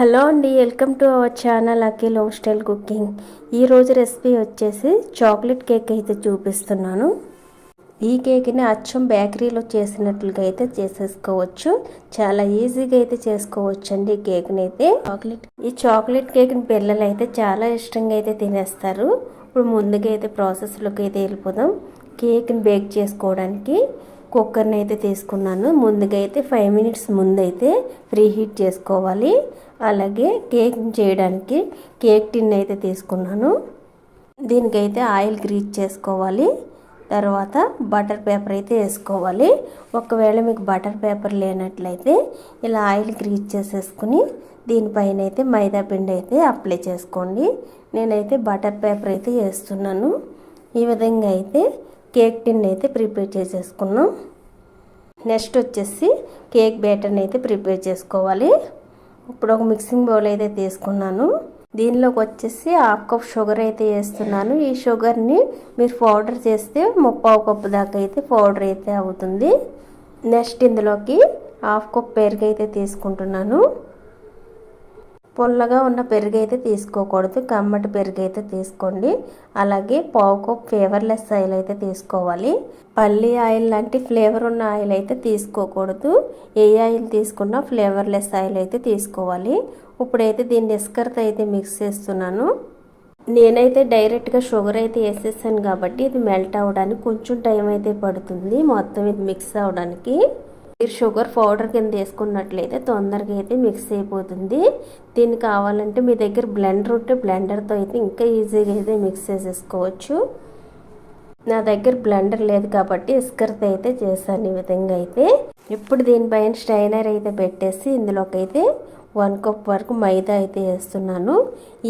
Hello అండి welcome to our channel Akhil home style cooking. ఈరోజు recipe వచ్చేసి chocolate cake అయితే చూపిస్తున్నాను. ఈ కేక్ని అచ్చం బేకరీలో చేసినట్లుగా అయితే చేసేసుకోవచ్చు. చాలా ఈజీగా అయితే చేసుకోవచ్చు అండి ఈ కేక్ని అయితే. చాక్లెట్ ఈ చాక్లెట్ కేక్ని పిల్లలు అయితే చాలా ఇష్టంగా అయితే తినేస్తారు. ఇప్పుడు ముందుగా అయితే ప్రాసెస్లోకి అయితే వెళ్ళిపోదాం. కేక్ని బేక్ చేసుకోవడానికి కుక్కర్ని అయితే తీసుకున్నాను. ముందుగా అయితే ఫైవ్ మినిట్స్ ముందైతే ప్రీ హీట్ చేసుకోవాలి. అలాగే కేక్ చేయడానికి కేక్ టిన్ అయితే తీసుకున్నాను. దీనికైతే ఆయిల్ గ్రీజ్ చేసుకోవాలి. తర్వాత బటర్ పేపర్ అయితే వేసుకోవాలి. ఒకవేళ మీకు బటర్ పేపర్ లేనట్లయితే ఇలా ఆయిల్ గ్రీజ్ చేసేసుకుని దీనిపైన అయితే మైదా పిండి అయితే అప్లై చేసుకోండి. నేనైతే బటర్ పేపర్ అయితే వేస్తున్నాను. ఈ విధంగా అయితే కేక్ టిన్ అయితే ప్రిపేర్ చేసేసుకున్నాం. నెక్స్ట్ వచ్చేసి కేక్ బ్యాటర్ని అయితే ప్రిపేర్ చేసుకోవాలి. ఇప్పుడు ఒక మిక్సింగ్ బౌల్ అయితే తీసుకున్నాను. దీనిలోకి వచ్చేసి హాఫ్ కప్ షుగర్ అయితే వేస్తున్నాను. ఈ షుగర్ని మీరు పౌడర్ చేస్తే ముప్పావు కప్పు దాకా అయితే పౌడర్ అయితే అవుతుంది. నెక్స్ట్ ఇందులోకి హాఫ్ కప్ పెరుగు అయితే తీసుకుంటున్నాను. పుల్లగా ఉన్న పెరుగు అయితే తీసుకోకూడదు. కమ్మటి పెరుగు అయితే తీసుకోండి. అలాగే పావు ఫ్లేవర్లెస్ ఆయిల్ అయితే తీసుకోవాలి. పల్లి ఆయిల్ లాంటి ఫ్లేవర్ ఉన్న ఆయిల్ అయితే తీసుకోకూడదు. ఏ ఆయిల్ తీసుకున్నా ఫ్లేవర్లెస్ ఆయిల్ అయితే తీసుకోవాలి. ఇప్పుడైతే దీన్ని ఇస్కర్తో అయితే మిక్స్ చేస్తున్నాను. నేనైతే డైరెక్ట్గా షుగర్ అయితే వేసేసాను కాబట్టి ఇది మెల్ట్ అవ్వడానికి కొంచెం టైం అయితే పడుతుంది. మొత్తం ఇది మిక్స్ అవ్వడానికి. మీరు షుగర్ పౌడర్ కింద వేసుకున్నట్లయితే తొందరగా అయితే మిక్స్ అయిపోతుంది. దీన్ని కావాలంటే మీ దగ్గర బ్లెండర్ ఉంటే బ్లెండర్తో అయితే ఇంకా ఈజీగా అయితే మిక్స్ చేసేసుకోవచ్చు. నా దగ్గర బ్లెండర్ లేదు కాబట్టి ఇస్కర్తో అయితే చేశాను ఈ విధంగా అయితే. ఇప్పుడు దీనిపైన స్టైనర్ అయితే పెట్టేసి ఇందులోకి అయితే వన్ కప్ వరకు మైదా అయితే వేస్తున్నాను.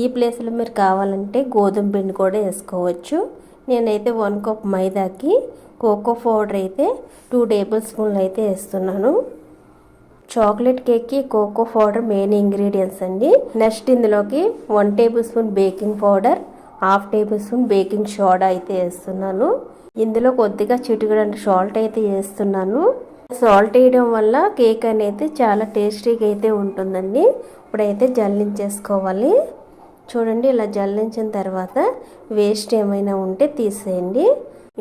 ఈ ప్లేస్లో మీరు కావాలంటే గోధుమ పిండి కూడా వేసుకోవచ్చు. నేనైతే వన్ కప్ మైదాకి కోకో పౌడర్ అయితే టూ టేబుల్ స్పూన్లు అయితే వేస్తున్నాను. చాక్లెట్ కేక్కి కోకో పౌడర్ మెయిన్ ఇంగ్రీడియంట్స్ అండి. నెక్స్ట్ ఇందులోకి one tablespoon baking powder half tablespoon baking soda అయితే వేస్తున్నాను. ఇందులో కొద్దిగా చిటికడంత సాల్ట్ అయితే వేస్తున్నాను. సాల్ట్ వేయడం వల్ల కేక్ అనేది చాలా టేస్టీగా అయితే ఉంటుందండి. ఇప్పుడైతే జల్లించేసుకోవాలి. చూడండి ఇలా జల్లించిన తర్వాత వేస్ట్ ఏమైనా ఉంటే తీసేయండి.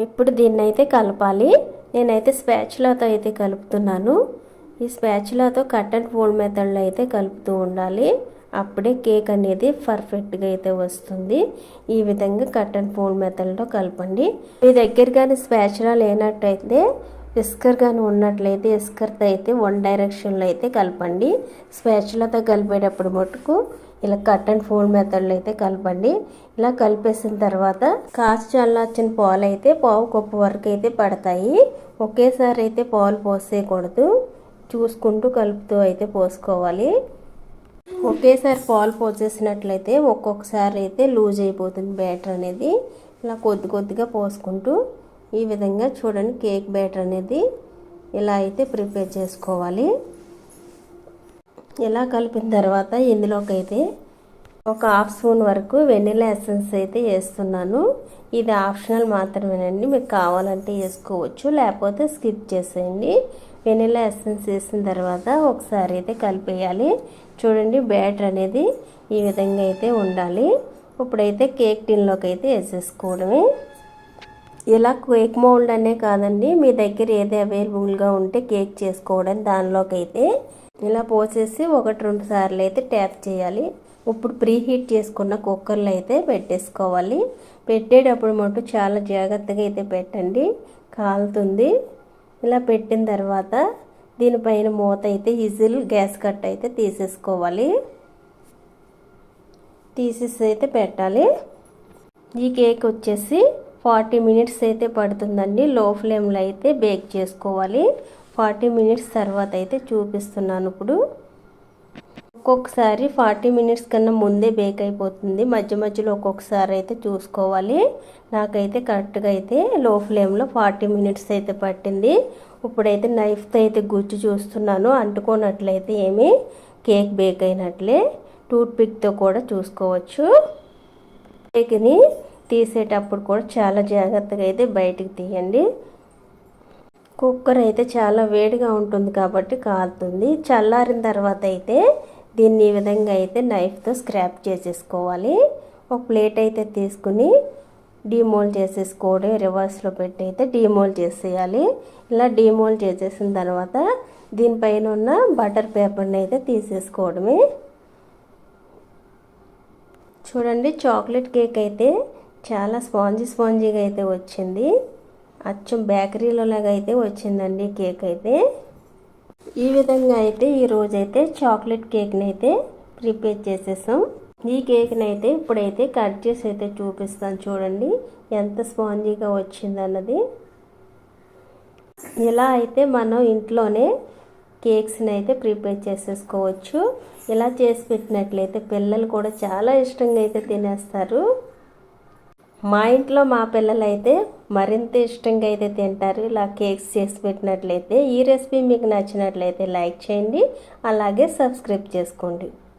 ఇప్పుడు దీన్ని అయితే కలపాలి. నేనైతే స్పాచులాతో అయితే కలుపుతున్నాను. ఈ స్పాచులాతో కట్ అండ్ ఫోల్డ్ మెథడ్లో అయితే కలుపుతూ ఉండాలి. అప్పుడే కేక్ అనేది పర్ఫెక్ట్గా అయితే వస్తుంది. ఈ విధంగా కట్ అండ్ ఫోల్డ్ మెథడ్లో కలపండి. మీ దగ్గర కానీ స్పాచులా లేనట్టయితే ఇస్కర్ కానీ ఉన్నట్లయితే ఇస్కర్తో అయితే వన్ డైరెక్షన్లో అయితే కలపండి. స్పాచులతో కలిపేటప్పుడు మటుకు ఇలా కట్ అండ్ ఫోల్డ్ మెథడ్లో అయితే కలపండి. ఇలా కలిపేసిన తర్వాత కాచి చల్లార్చిన పాలు అయితే పావు కప్పు వరకు అయితే పడతాయి. ఒకేసారి అయితే పాలు పోసేయకూడదు. చూసుకుంటూ కలుపుతూ అయితే పోసుకోవాలి. ఒకేసారి పాలు పోసేసినట్లయితే ఒక్కొక్కసారి అయితే లూజ్ అయిపోతుంది బ్యాటర్ అనేది. ఇలా కొద్ది కొద్దిగా పోసుకుంటూ ఈ విధంగా చూడండి కేక్ బ్యాటర్ అనేది ఇలా అయితే ప్రిపేర్ చేసుకోవాలి. ఇలా కలిపిన తర్వాత ఇందులోకి అయితే ఒక హాఫ్ స్పూన్ వరకు వెనిలా ఎసెన్స్ అయితే వేస్తున్నాను. ఇది ఆప్షనల్ మాత్రమేనండి. మీకు కావాలంటే వేసుకోవచ్చు లేకపోతే స్కిప్ చేసేయండి. వెనిలా ఎసెన్స్ వేసిన తర్వాత ఒకసారి అయితే కలిపేయాలి. చూడండి బ్యాటర్ అనేది ఈ విధంగా అయితే ఉండాలి. ఇప్పుడైతే కేక్ టిన్లోకి అయితే వేసేసుకోవడమే. ఇలా కేక్ మౌల్డ్ అనే కాదండి. మీ దగ్గర ఏది అవైలబుల్గా ఉంటే కేక్ చేసుకోవడం దానిలోకి అయితే ఇలా పోసేసి ఒకటి రెండు సార్లు అయితే ట్యాప్ చేయాలి. ఇప్పుడు ప్రీ హీట్ చేసుకున్న కుక్కర్లో అయితే పెట్టేసుకోవాలి. పెట్టేటప్పుడు మటు చాలా జాగ్రత్తగా అయితే పెట్టండి. కాలుతుంది. ఇలా పెట్టిన తర్వాత దీనిపైన మూత అయితే ఈజిల్ గ్యాస్ కట్ అయితే తీసేసుకోవాలి. తీసేసి అయితే పెట్టాలి. ఈ కేక్ వచ్చేసి ఫార్టీ మినిట్స్ అయితే పడుతుందండి. లో ఫ్లేమ్లో అయితే బేక్ చేసుకోవాలి. ఫార్టీ మినిట్స్ తర్వాత అయితే చూపిస్తున్నాను ఇప్పుడు. ఒక్కొక్కసారి ఫార్టీ మినిట్స్ కన్నా ముందే బేక్ అయిపోతుంది. మధ్య మధ్యలో ఒక్కొక్కసారి అయితే చూసుకోవాలి. నాకైతే కరెక్ట్గా అయితే లో ఫ్లేమ్లో ఫార్టీ మినిట్స్ అయితే పట్టింది. ఇప్పుడైతే నైఫ్తో అయితే గుజ్జు చూస్తున్నాను. అంటుకోనట్లయితే ఏమి కేక్ బేక్ అయినట్లే. టూత్ పిక్తో కూడా చూసుకోవచ్చు. కేక్ని తీసేటప్పుడు కూడా చాలా జాగ్రత్తగా అయితే బయటికి తీయండి. కుక్కర్ అయితే చాలా వేడిగా ఉంటుంది కాబట్టి కాలుతుంది. చల్లారిన తర్వాత అయితే దీన్ని ఈ విధంగా అయితే నైఫ్తో స్క్రాప్ చేసేసుకోవాలి. ఒక ప్లేట్ అయితే తీసుకుని డీమోల్డ్ చేసేసుకోవడం రివర్స్లో పెట్టి అయితే డీమోల్డ్ చేసేయాలి. ఇలా డీమోల్డ్ చేసేసిన తర్వాత దీనిపైన ఉన్న బటర్ పేపర్ని అయితే తీసేసుకోవడమే. చూడండి చాక్లెట్ కేక్ అయితే చాలా స్పాంజీ స్పాంజీగా అయితే వచ్చింది. అచ్చం బేకరీలోలాగా అయితే వచ్చిందండి కేక్ అయితే. ఈ విధంగా అయితే ఈరోజైతే చాక్లెట్ కేక్ని అయితే ప్రిపేర్ చేసేసాం. ఈ కేక్ని అయితే ఇప్పుడైతే కట్ చేసి అయితే చూపిస్తాను చూడండి ఎంత స్పాంజీగా వచ్చిందన్నది. ఇలా అయితే మనం ఇంట్లోనే కేక్స్ని అయితే ప్రిపేర్ చేసేసుకోవచ్చు. ఇలా చేసి పెట్టినట్లయితే పిల్లలు కూడా చాలా ఇష్టంగా అయితే తినేస్తారు. మా ఇంట్లో మా పిల్లలైతే మరింత ఇష్టంగా అయితే తింటారు. ఇలా కేక్స్ చేసి పెట్టినట్లయితే ఈ రెసిపీ మీకు నచ్చినట్లయితే లైక్ చేయండి. అలాగే సబ్స్క్రైబ్ చేసుకోండి.